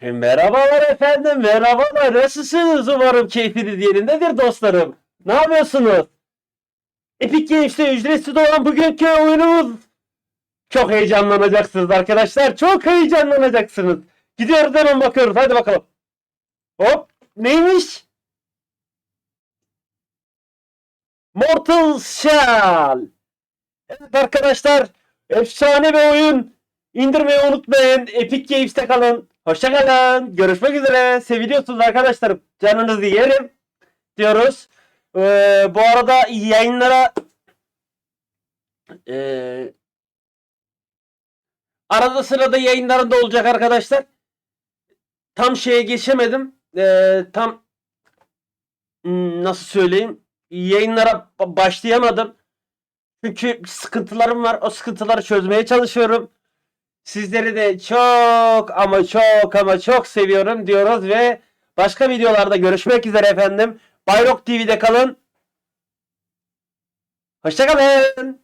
E, Merhabalar efendim, merhabalar. Nasılsınız? Umarım keyfiniz yerindedir dostlarım. Ne yapıyorsunuz? Epic Games'te ücretsiz olan bugünkü oyunumuz. Çok heyecanlanacaksınız arkadaşlar. Çok heyecanlanacaksınız. Gidiyoruz hemen bakıyoruz. Hadi bakalım. Hop. Neymiş? Mortal Shell. Evet arkadaşlar. Efsane bir oyun. İndirmeyi unutmayın. Epic Games'te kalın. Hoşçakalın. Görüşmek üzere. Seviliyorsunuz arkadaşlarım. Canınızı yerim diyoruz. Ee, bu arada yayınlara ee, arada sırada yayınlarında olacak arkadaşlar. Tam şeye geçemedim. Ee, tam hmm, nasıl söyleyeyim? Yayınlara ba- başlayamadım. Çünkü sıkıntılarım var. O sıkıntıları çözmeye çalışıyorum. Sizleri de çok ama çok ama çok seviyorum diyoruz ve başka videolarda görüşmek üzere efendim. Bayrok TV'de kalın. Hoşçakalın.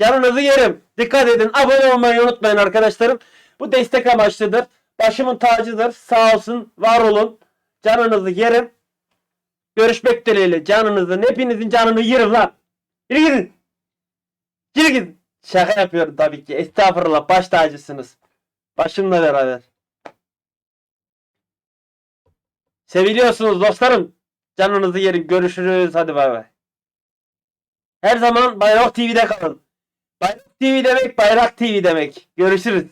Canınızı yerim. Dikkat edin. Abone olmayı unutmayın arkadaşlarım. Bu destek amaçlıdır. Başımın tacıdır. Sağ olsun. Var olun. Canınızı yerim. Görüşmek dileğiyle. Canınızın hepinizin canını yerim lan. Yürü gidin. Yürü gidin. Şaka yapıyorum tabii ki. Estağfurullah. Baş tacısınız. Başımla beraber. Seviliyorsunuz dostlarım. Canınızı yerim. Görüşürüz. Hadi bay bay. Her zaman Bayrak TV'de kalın. Bayrak TV demek Bayrak TV demek. Görüşürüz.